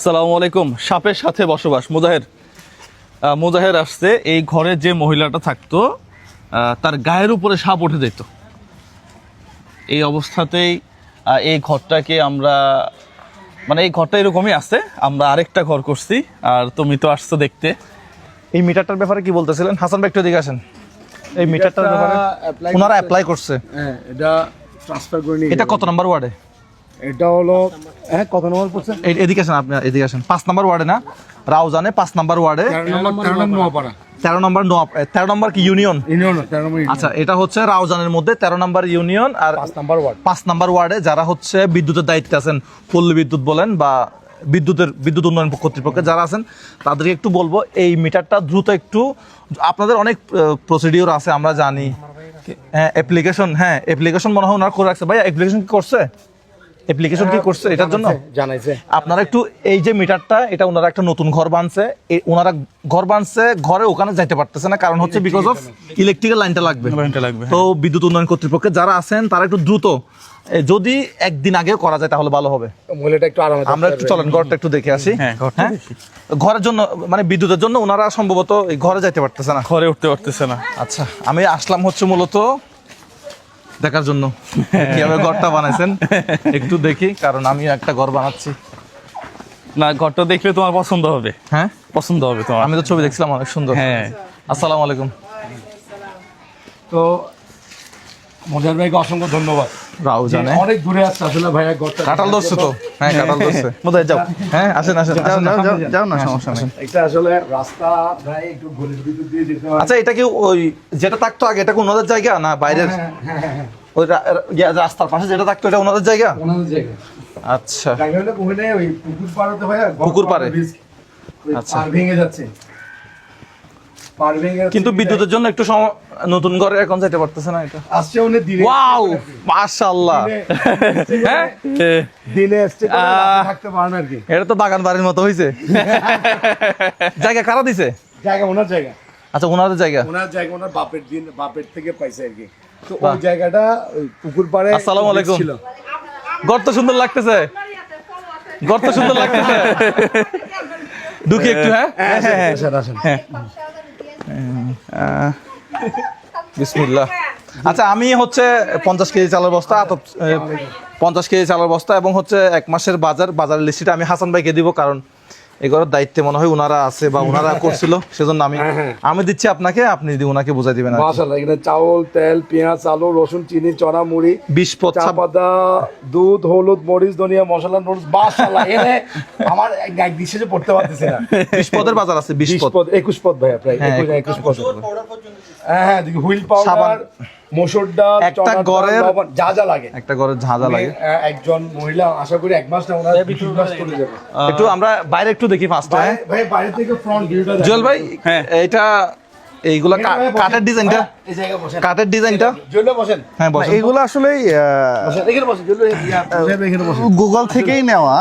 সালামু আলাইকুম। সাপের সাথে বসবাস। মুজাহের মুজাহের আসছে। এই ঘরে যে মহিলাটা থাকতো তার গায়ের উপরে সাপ উঠে যেত। এই অবস্থাতেই এই ঘরটাকে আমরা মানে এই ঘরটা এরকমই আছে। আমরা আরেকটা ঘর করছি। আর তুমি তো আসছো দেখতে। এই মিটারটার ব্যাপারে কি বলতেছিলেন? হাসান ভাই একটু এদিকে আসেন। এই মিটারটার ব্যাপারে ওনারা অ্যাপ্লাই করছে। হ্যাঁ এটা ট্রান্সফার করে নিয়ে এটা কত নাম্বার ওয়ার্ডে? এটা হলো হ্যাঁ কত নম্বর পড়ছে? এদিকে আসেন আপনি এদিকে আসেন। পাঁচ নাম্বার ওয়ার্ডে না? রাউজানে পাঁচ নাম্বার ওয়ার্ডে। তেরো নম্বর তেরো নম্বর কি ইউনিয়ন? আচ্ছা এটা হচ্ছে রাউজানের মধ্যে তেরো নম্বর ইউনিয়ন আর পাঁচ নাম্বার ওয়ার্ডে। যারা হচ্ছে বিদ্যুতের দায়িত্বে আছেন পল্লী বিদ্যুৎ বলেন বা বিদ্যুতের বিদ্যুৎ উন্নয়ন কর্তৃপক্ষে যারা আছেন তাদেরকে একটু বলব এই মিটারটা দ্রুত একটু আপনাদের অনেক প্রসিডিওর আছে আমরা জানি। হ্যাঁ অ্যাপ্লিকেশন হ্যাঁ অ্যাপ্লিকেশন মনে হয় ওনারা করে রাখছে। ভাই অ্যাপ্লিকেশন কি করছে? অ্যাপ্লিকেশন কি করছে এটার জন্য? জানাইছে আপনারা একটু এই যে মিটারটা এটা ওনারা একটা নতুন ঘর বানছে। ওনারা ঘর বানছে ঘরে ওখানে যাইতে পারতেছে না কারণ হচ্ছে বিকজ অফ ইলেকট্রিক্যাল লাইনটা লাগবে। লাইনটা লাগবে, তো বিদ্যুৎ উন্নয়ন কর্তৃপক্ষে যারা আছেন তারা একটু দ্রুত যদি একদিন আগে করা যায় তাহলে ভালো হবে। মহিলাটা একটু আরামে আমরা একটু চলেন ঘরটা একটু দেখে আসি। হ্যাঁ, ঘরটা হ্যাঁ? ঘরের জন্য মানে বিদ্যুতের জন্য ওনারা সম্ভবত ঘরে যাইতে পারতেছে না। ঘরে উঠতে পারতেছে না। আচ্ছা আমি আসলাম হচ্ছে মূলত দেখার জন্য। কীভাবে ঘরটা বানাইছেন? একটু দেখি কারণ আমি একটা ঘর বানাচ্ছি। না ঘরটা দেখলে তোমার পছন্দ হবে। হ্যাঁ? পছন্দ হবে তোমার। আমি তো ছবি দেখছিলাম অনেক সুন্দর। হ্যাঁ। আসসালামু আলাইকুম। তো মজার ভাইকে অসংখ্য ধন্যবাদ। রাও জানে। অনেক দূরে আসছে আসলে ভাইয়া ঘরটা কাঁঠাল ধরছে তো? হ্যাঁ কাঁঠাল ধরছে। বোধহয় যাও হ্যাঁ আসেন আসেন। আসেন, যাও, যাও, যাও না সমস্যা নেই। এটা আসলে রাস্তা ভাই একটু গলির ভিতর দিয়ে যেতে হয়। আচ্ছা এটা কি ওই যেটা থাকতো আগে এটা জায়গা না বাইরের? হ্যাঁ হ্যাঁ হ্যাঁ ওই রাস্তার পাশে যেটা থাকতো এটা ওনাদের জায়গা? ওনাদের জায়গা। আচ্ছা। জায়গা হলে ওখানে ওই পুকুর পাড়াতে ভাইয়া পুকুর পাড়ে। আচ্ছা। পার ভেঙে যাচ্ছে। পার ভেঙে কিন্তু বিদ্যুতের জন্য একটু সম- নতুন ঘরে এখন যাইতে পারতেছে না এটা। আসছে উনি দিনে ওয়াও মাশাআল্লাহ। হ্যাঁ? দিনে আসছে। থাকতে পারেন আর কি। এটা তো বাগান বাড়ির মতো হইছে। জায়গা কারা দিছে? জায়গা ওনার জায়গা। আচ্ছা ওনাদের জায়গা। ওনার জায়গা ওনার বাপের দিন বাপের থেকে পাইছে আর কি। তো ওই জায়গাটা ওই পুকুর পাড়ে আসসালামু আলাইকুম। ছিল। ঘর তো সুন্দর লাগতেছে। ঘর তো সুন্দর লাগতেছে। ঢুকি একটু হ্যাঁ? হ্যাঁ আসেন আসেন। আহ, বিসমিল্লাহ। আচ্ছা আমি হচ্ছে পঞ্চাশ কেজি চালের বস্তা পঞ্চাশ কেজি চালের বস্তা এবং হচ্ছে এক মাসের বাজার বাজারের লিস্টটা আমি হাসান ভাইকে দিব কারণ এগুলোর দায়িত্বে মনে হয় ওনারা আছে বা ওনারা করছিল সেজন্য আমি হ্যাঁ, হ্যাঁ। আমি দিচ্ছি আপনাকে আপনি দি- ওনাকে বুঝাই দিবেন মাশাআল্লাহ এখানে চাউল তেল পেঁয়াজ আলু রসুন চিনি চড়া মুড়ি বিশ পদ চা ছাপ- পাতা দুধ হলুদ মরিচ ধনিয়া মশলা নুডলস মাশাআল্লাহ এনে আমার এক এক ডিশে পড়তে পারতেছি না। বিশ পদের বাজার আছে বিশ বিশ পদ। পদ একুশ পদ ভাইয়া প্রায় হ্যাঁ, একুশ একুশ পদ হ্যাঁ হ্যাঁ হুইল পাউডার। মসুর ডাল একটা গড়ের- যা যা লাগে। একটা করে লাগে। একজন মহিলা আশা করি এক মাস না ওনার দুই মাস চলে যাবে। একটু আমরা বাইরে একটু দেখি ফার্স্ট হ্যাঁ? ভাই- ভাই বাইরে থেকে ফ্রন্ট ভিউটা জুয়েল ভাই হ্যাঁ। এইটা এইগুলা কা- কাঠের ডিজাইনটা এই জায়গায় বসেন। কাঠের ডিজাইনটা বসেন। হ্যাঁ বসেন। এগুলো আসলে বসেন এখানে বসেন জুয়েল এখানে বসেন। গুগল থেকেই নেওয়া।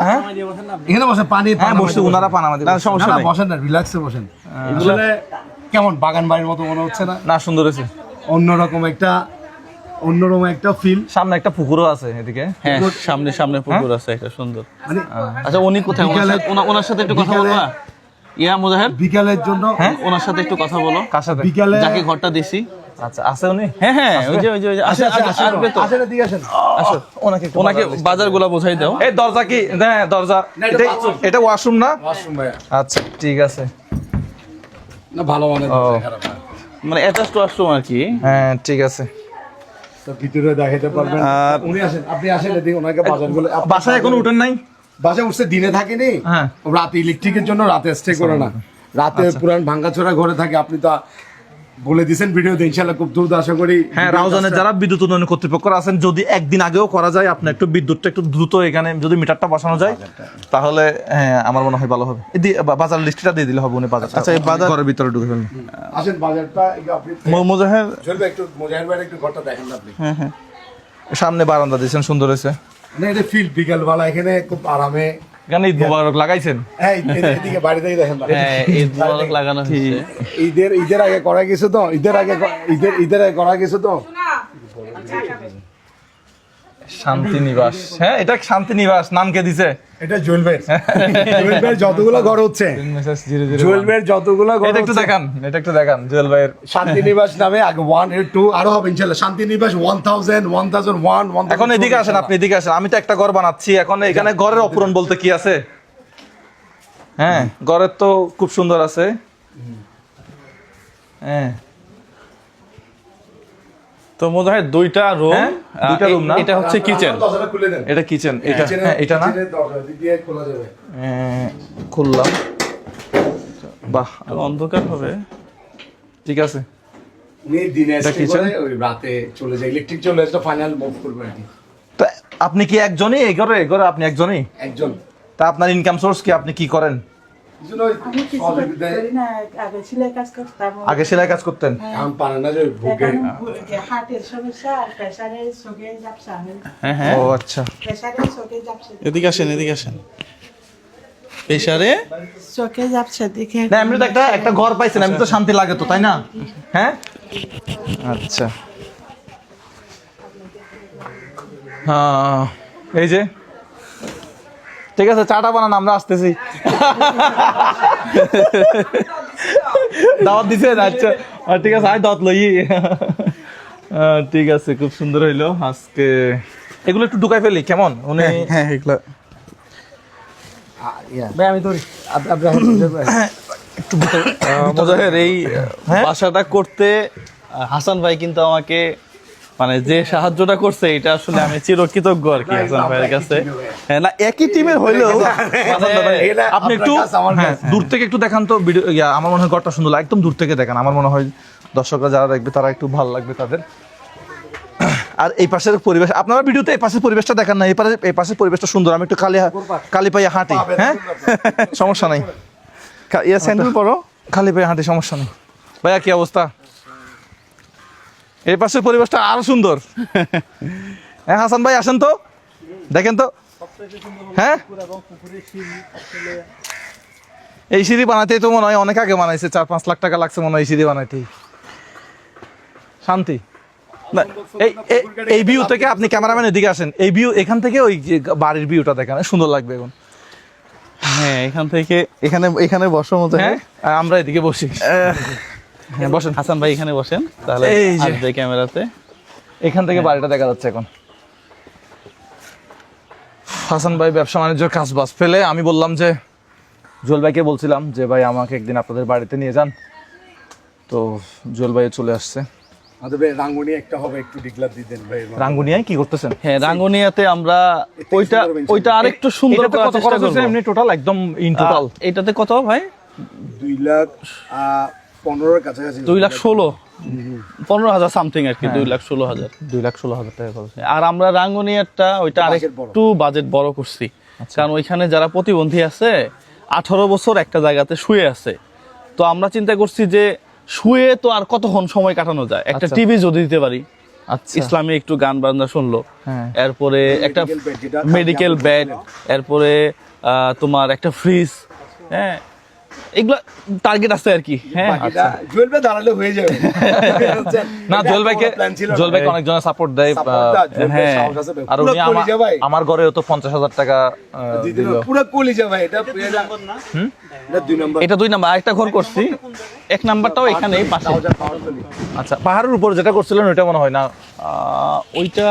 এখানে বসেন পানি হ্যাঁ বসে ওনারা পান আমাদের না, সমস্যা নাই। বসেন না রিল্যাক্সে বসেন। কেমন বাগান বাড়ির মতো মনে হচ্ছে না? না সুন্দর হয়েছে। অন্যরকম একটা অন্যরকম একটা ফিল সামনে একটা পুকুরও আছে এদিকে। হ্যাঁ সামনে সামনে পুকুর আছে একটা সুন্দর। মানে আচ্ছা উনি কোথায়? ওনার সাথে- ওনা- ওনার সাথে একটু কথা বলবা ইয়া মুজাহের বিকালের জন্য হ্যাঁ? ওনার সাথে একটু কথা বলো। কার সাথে? বিকালে যাকে ঘরটা দিছি। আচ্ছা আছে উনি? হ্যাঁ হ্যাঁ ওই যে ওই যে আসে আসবে তো আসেন, এদিকে আসেন। আসো। ওনাকে ওনাকে বাজারগুলো বোঝাই দাও। এই দরজা কি? হ্যাঁ দরজা। এটা ওয়াশরুম না? Washroom ভাইয়া। আচ্ছা ঠিক আছে। না, ভালো মানের ও। খারাপ। মানে অ্যাটাচড ওয়াশরুম আর কি। হ্যাঁ ঠিক আছে। তো ভিতরে দেখাতে পারবেন। উনি আসেন আপনি আসেন এদিকে ওনাকে বাজারগুলো বাসায় এখনও উঠেন নাই? বাসায় উঠছে দিনে থাকেনি। হ্যাঁ। রাতে ইলেকট্রিকের জন্য রাতে স্টে করে না। রাতে পুরান ভাঙ্গাচোরা ঘরে থাকে আপনি তো বলে দিয়েছেন ভিডিওতে ইনশাল্লাহ খুব দ্রুত আশা করি হ্যাঁ রাউজানের যারা বিদ্যুৎ উন্নয়ন কর্তৃপক্ষ আছেন যদি একদিন আগেও করা যায় আপনার একটু বিদ্যুৎটা একটু দ্রুত এখানে যদি মিটারটা বসানো যায় তাহলে হ্যাঁ আমার মনে হয় ভালো হবে। এই বাজার লিস্টটা দিয়ে দিলে হবে উনি বাজার আচ্ছা এই বাজার ঘরের ভিতরে ঢুকে ফেলুন। আসেন বাজারটা আপনি মোজাহের চলবে একটু মোজাহির ভাইয়ের একটু ঘরটা দেখেন না আপনি। সামনে বারান্দা দিয়েছেন সুন্দর হয়েছে। মানে এটা ফিল বিকালবেলা এখানে খুব আরামে এখানে ঈদ মোবারক লাগাইছেন? হ্যাঁ এদিকে- এদিকে বাড়ি থেকে দেখেন হ্যাঁ এই মোবারক লাগানো হয়েছে। ঈদের ঈদের আগে করা গেছে তো? ঈদের আগে ঈদের ঈদের আগে করা গেছে তো? শান্তি নিবাস হ্যাঁ এটা শান্তি নিবাস নাম কে দিছে। এটা জুয়েল ভাই যতগুলো ঘর হচ্ছে। ধীরে ধীরে জুয়েল ভাইয়ের যতগুলো ঘর একটু দেখান এটা একটু দেখান ভাইয়ের। শান্তিনিবাস নামে আগে ওয়ানের টু আরও হবে ইনশাল্লাহ। Shantinibas one thousand one thousand one one এখন এদিকে আসেন আপনি এদিকে আসেন। আমি তো একটা ঘর বানাচ্ছি এখন এখানে ঘরের অপূরণ বলতে কি আছে? হ্যাঁ ঘরের তো খুব সুন্দর আছে। হ্যাঁ। তো মোজাহের দুইটা রুম হ্যাঁ, দুইটা room না? এটা হচ্ছে কিচেন এটা কিচেন এটা হ্যাঁ এটা না? হ্যাঁ, খুললাম। বাহ অন্ধকার হবে। ঠিক আছে। আর আপনি কি একজনই? এই ঘরে আপনি একজনই? একজন। তা আপনার ইনকাম সোর্স কি? আপনি কি করেন? আগে সেলাই কাজ করতেন? এখন পারে না যে ভোগে। এখন সমস্যা আর প্রেসারের চোখে যাপসা আমি হ্যাঁ। হ্যাঁ ও আচ্ছা। প্রেসারের চোখে যাপসা এদিকে আসেন এদিকে আসেন। প্রেসারে? চোখে যাপসা দেখে না এমনি তো একটা একটা ঘর পাইছেন এমনি তো শান্তি লাগে তো তাই না? হ্যাঁ? আচ্ছা। হ্যাঁ এই যে। ঠিক আছে চাটা বানান আমরা আসতেছি। দাওয়াত দিছে আচ্ছা। ঠিক আছে আয় দাওয়াত লই। ঠিক আছে খুব সুন্দর হইল। আজকে এগুলো একটু ঢুকাই ফেলি কেমন? উনি হ্যাঁ এগুলো ভাই আমি ধরি। আপনি এখন এই হ্যাঁ? বাসাটা করতে হাসান ভাই কিন্তু আমাকে মানে যে সাহায্যটা করছে এটা আসলে আমি চিরকৃতজ্ঞ আর কি হাসান ভাইয়ের কাছে। হ্যাঁ, না একই টিমের হইলেও মানে আপনি একটু হ্যাঁ। দূর থেকে একটু দেখান তো ভিডিও আমার মনে হয় ঘরটা সুন্দর একদম দূর থেকে দেখান। আমার মনে হয় দর্শকরা যারা দেখবে তারা একটু ভালো লাগবে তাদের। আর এই পাশের পরিবেশ আপনারা ভিডিওতে এই পাশের পরিবেশটা দেখান না এই পাশে এই পাশের পরিবেশটা সুন্দর আমি একটু কালি কালি পাইয়া হাঁটি। হ্যাঁ? সমস্যা নাই। ইয়া স্যান্ডেল পরো। খালি পায়ে হাঁটি সমস্যা নেই। ভাইয়া কি অবস্থা? এই পাশের পরিবেশটা আরও সুন্দর। হ্যাঁ হাসান ভাই আসেন তো। দেখেন তো। হ্যাঁ? এই সিঁড়ি বানাতেই তো মনে হয় অনেক আগে বানাইছে চার পাঁচ লাখ টাকা লাগছে মনে হয় এই সিঁড়ি বানাইতেই শান্তি। না, এই ভিউ থেকে আপনি ক্যামেরাম্যান এদিকে আসেন। এই ভিউ এখান থেকে ওই যে বাড়ির ভিউটা দেখেন সুন্দর লাগবে এখন। হ্যাঁ এখান থেকে এখানে এখানে বসো হ্যাঁ? আমরা এদিকে বসি। হ্যাঁ বসেন হাসান ভাই এখানে বসেন। তাহলে আসবে ক্যামেরাতে। এখান থেকে বাড়িটা দেখা যাচ্ছে এখন। হাসান ভাই ব্যবসা বাণিজ্যের কাজ বাজ ফেলে। আমি বললাম যে জুয়েল ভাইকে বলছিলাম যে ভাই আমাকে একদিন আপনাদের বাড়িতে নিয়ে যান। তো জুয়েল ভাই চলে আসছে। আমাদের একটা হবে একটু দিয়ে দেন ভাই রাঙ্গুনিয়ায় কি করতেছেন? হ্যাঁ রাঙ্গুনিয়াতে আমরা ওইটা ওইটা আরেকটু সুন্দর কত চেষ্টা খরচ এমনি টোটাল একদম ইন টোটাল এটাতে কত ভাই? দুই লাখ পনেরোর কাছাকাছি দুই লাখ ষোলো। পনেরো হাজার সামথিং আর কি দুই লাখ ষোলো হাজার। দুই লাখ ষোলো হাজার টাকা খরচ। আর আমরা রাঙ্গুনিয়ারটা ওইটা আরেকটু বাজেট বড় করছি। কারণ ওইখানে যারা প্রতিবন্ধী আছে আঠারো বছর একটা জায়গাতে শুয়ে আছে। তো আমরা চিন্তা করছি যে শুয়ে তো আর কতক্ষণ সময় কাটানো যায়? একটা আচ্ছা। টিভি যদি দিতে পারি। আচ্ছা। ইসলামী একটু গান বাজনা শুনলো। হ্যাঁ। এরপরে একটা মেডিকেল বেড এরপরে আহ, তোমার একটা ফ্রিজ হ্যাঁ এগুলা টার্গেট আছে আর কি হ্যাঁ? জুয়েল ভাই দাঁড়ালে হয়ে যাবে। না জুয়েল ভাইকে জুয়েল ভাইকে সাপোর্ট দেয় হ্যাঁ। আর উনি আমার ঘরেও তো পঞ্চাশ হাজার টাকা পুরো কলিজা ভাই এটা এটা দুই নম্বর নাম্বার। আরেকটা ঘর করছি। এক নাম্বারটাও এখানে পাশে। আচ্ছা পাহাড়ের উপর যেটা করছিলেন ওইটা মনে হয় না। আহ, ওইটা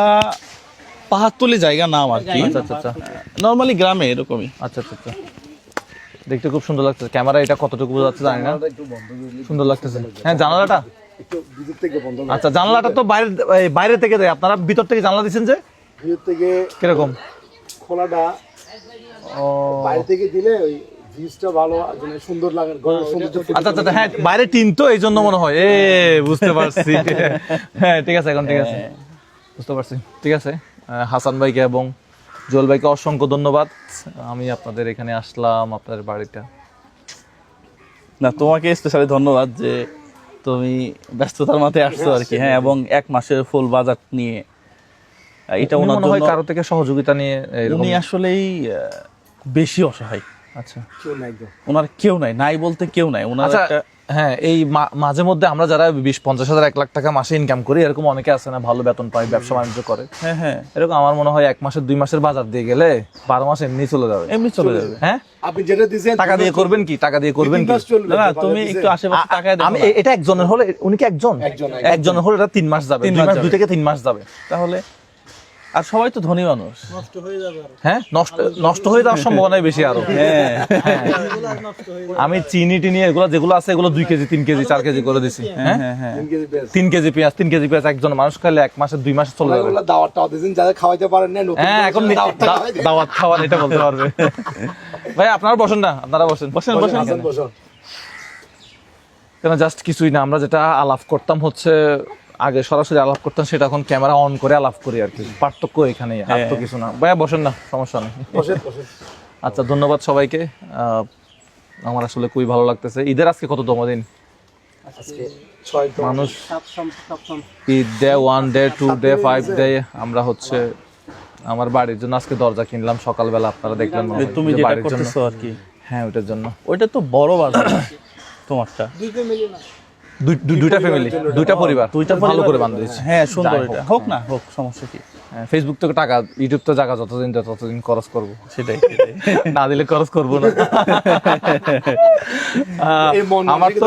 পাহাড়তলি জায়গা নাম আর কি। আচ্ছা আচ্ছা আচ্ছা। নর্মালি গ্রামে এরকমই। আচ্ছা আচ্ছা আচ্ছা। দেখতে খুব সুন্দর লাগছে ক্যামেরা এটা কতটুকু বোঝা যাচ্ছে জানি না। সুন্দর লাগতেছে। হ্যাঁ জানালাটা? আচ্ছা জানালাটা তো বাইরে বাইরে থেকে দেয় আপনারা ভিতর থেকে জানলা দিচ্ছেন যে? ভিতর থেকে কীরকম? খোলাটা বাইরে থেকে দিলে ওই ভালো মানে সুন্দর সৌন্দর্য আচ্ছা আচ্ছা হ্যাঁ বাইরে টিন তো এই জন্য মনে হয়। এ বুঝতে পারছি। হ্যাঁ ঠিক আছে এখন ঠিক আছে। বুঝতে পারছি। ঠিক আছে হাসান ভাইকে এবং জল ভাইকে অসংখ্য ধন্যবাদ। আমি আপনাদের এখানে আসলাম আপনাদের বাড়িটা না তোমাকে স্পেশালি ধন্যবাদ যে তুমি ব্যস্ততার মাথায় আসছো আর কি হ্যাঁ এবং এক মাসের ফুল বাজার নিয়ে এটা ওনার মনে হয় জন্য কারও থেকে সহযোগিতা নিয়ে উনি আসলেই বেশি অসহায়। আচ্ছা। কেউ নাই ওনার কেউ নাই নাই বলতে কেউ নাই। ওনার আচ্ছা একটা হ্যাঁ এই মাঝে মধ্যে আমরা যারা বিশ পঞ্চাশ হাজার এক লাখ টাকা মাসে ইনকাম করি এরকম অনেকে আছে না ভালো বেতন পায় ব্যবসা বাণিজ্য করে। হ্যাঁ হ্যাঁ। এরকম আমার মনে হয় এক মাসের দুই মাসের বাজার দিয়ে গেলে বারো মাস এমনি চলে যাবে। এমনি চলে যাবে। হ্যাঁ? আপনি যেটা দিয়েছেন টাকা দিয়ে করবেন কি? টাকা দিয়ে করবেন কি? না তুমি একটু আশেপাশে দেখো আমি এটা একজনের হলে উনি কি একজন? একজন, একজনের হলে এটা তিন মাস যাবে। তিন মাস মাস যাবে। দুই থেকে তিন মাস যাবে। তাহলে আর সবাই তো ধনী মানুষ। হ্যাঁ নষ্ট নষ্ট হয়ে যাওয়ার সম্ভাবনাই বেশি আরও। হ্যাঁ। আমি চিনি টিনি এগুলো যেগুলো আছে এগুলো দুই কেজি তিন কেজি চার কেজি করে দিছি। হ্যাঁ হ্যাঁ? হ্যাঁ তিন কেজি পেঁয়াজ। তিন কেজি পেঁয়াজ একজন মানুষ খাইলে এক মাসে দুই মাসে চলে যাবে। দাওয়াত টাওয়াত দিয়েছেন, যাদের খাওয়াইতে পারেন না, হ্যাঁ এখন দাওয়াত খাওয়ার এটা বলতে পারবে। ভাই আপনারা বসেন না আপনারা বসেন। বসেন বসুন, বসেন কেন জাস্ট কিছুই না আমরা যেটা আলাপ করতাম হচ্ছে আগে সরাসরি আলাপ করতাম সেটা এখন ক্যামেরা অন করে আলাপ করি আর কি। পার্থক্য এখানেই আর তো কিছু না। ভাইয়া বসেন না সমস্যা নেই। বসেন, বসেন। আচ্ছা ধন্যবাদ সবাইকে। আহ, আমার আসলে খুবই ভালো লাগতেছে। ঈদের আজকে কততম দিন? আজকে মানুষ Eid day one day two day five day আমরা হচ্ছে আমার বাড়ির জন্য আজকে দরজা কিনলাম। সকালবেলা আপনারা দেখলেন তুমি যেটা বাড়ির জন্য। করতেছো আর কি। হ্যাঁ ওইটার জন্য। ওইটা তো বড় বাজার তোমারটা। দুইটা ফ্যামিলি দুইটা পরিবার দুইটা ভালো করে বান্ধবী। হ্যাঁ সুন্দর এটা। হোক, না হোক সমস্যা কি? ফেসবুক থেকে টাকা ইউটিউব তো জায়গা যতদিন ততদিন খরচ করব। সেটাই। না দিলে খরচ করব না। আমার তো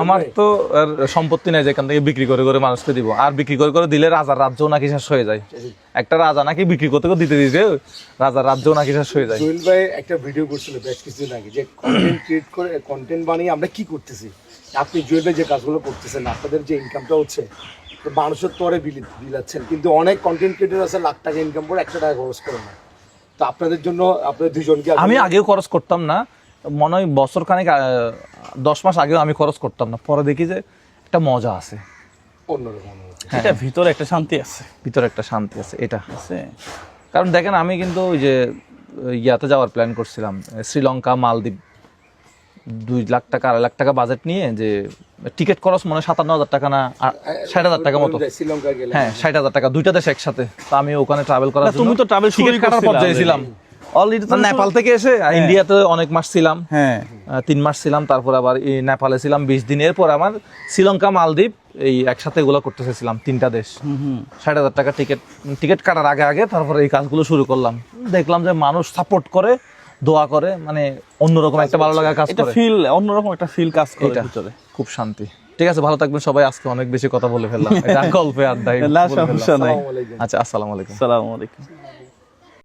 আমার তো আর সম্পত্তি নাই যেখান থেকে বিক্রি করে করে মানুষকে দিব। আর বিক্রি করে করে দিলে রাজার রাজ্য নাকি শেষ হয়ে যায়। একটা রাজা নাকি বিক্রি করতে করে দিতে দিতে রাজার রাজ্য নাকি শেষ হয়ে যায়। ভাই একটা ভিডিও করছিল বেশ কিছুদিন আগে যে কন্টেন্ট ক্রিয়েট করে কন্টেন্ট বানিয়ে আমরা কি করতেছি? আপনি জুয়েল ভাই যে কাজগুলো করতেছেন আপনাদের যে ইনকামটা হচ্ছে তো মানুষের তরে বিলি- বিলাচ্ছেন। কিন্তু অনেক কন্টেন্ট ক্রিয়েটর আছে লাখ টাকা ইনকাম করে একশো টাকা খরচ করে না তো আপনাদের জন্য আপনাদের দুজনকে আমি আগেও খরচ করতাম না। মনে হয় বছর খানিক দশ মাস আগেও আমি খরচ করতাম না। পরে দেখি যে একটা মজা আছে। অন্যরকম। এটা ভিতরে একটা শান্তি আছে। ভিতরে একটা শান্তি আছে এটা আছে। কারণ দেখেন আমি কিন্তু ওই যে ইয়াতে যাওয়ার প্ল্যান করছিলাম শ্রীলঙ্কা মালদ্বীপ। দুই লাখ টাকা আড়াই লাখ টাকা বাজেট নিয়ে যে টিকিট খরচ মনে সাতান্ন হাজার টাকা না ষাট হাজার টাকা মতো। হ্যাঁ ষাট হাজার টাকা দুইটা দেশ একসাথে। তো আমি ওখানে ট্রাভেল করার তুমি তো travel টিকিট কাটার করছিলা পর্যায়ে ছিলাম। অলরেডি না, নেপাল থেকে এসে? আর ইন্ডিয়াতে অনেক মাস ছিলাম। হ্যাঁ। তিন মাস ছিলাম তারপর আবার এই নেপালে ছিলাম বিশ দিন। এরপর আমার শ্রীলঙ্কা মালদ্বীপ এই একসাথে এগুলো করতে চেয়েছিলাম তিনটা দেশ। ষাট হাজার টাকা টিকিট টিকিট কাটার আগে আগে তারপরে এই কাজগুলো শুরু করলাম। দেখলাম যে মানুষ সাপোর্ট করে দোয়া করে মানে অন্যরকম একটা ভালো লাগা কাজ এটা করে। ফিল অন্যরকম একটা ফিল কাজ করে এটা ভিতরে। খুব শান্তি। ঠিক আছে ভালো থাকবেন সবাই আজকে অনেক বেশি কথা বলে ফেললাম। এটা গল্পে আড্ডায় আচ্ছা আসসালামু আলাইকুম। আসসালামু আলাইকুম।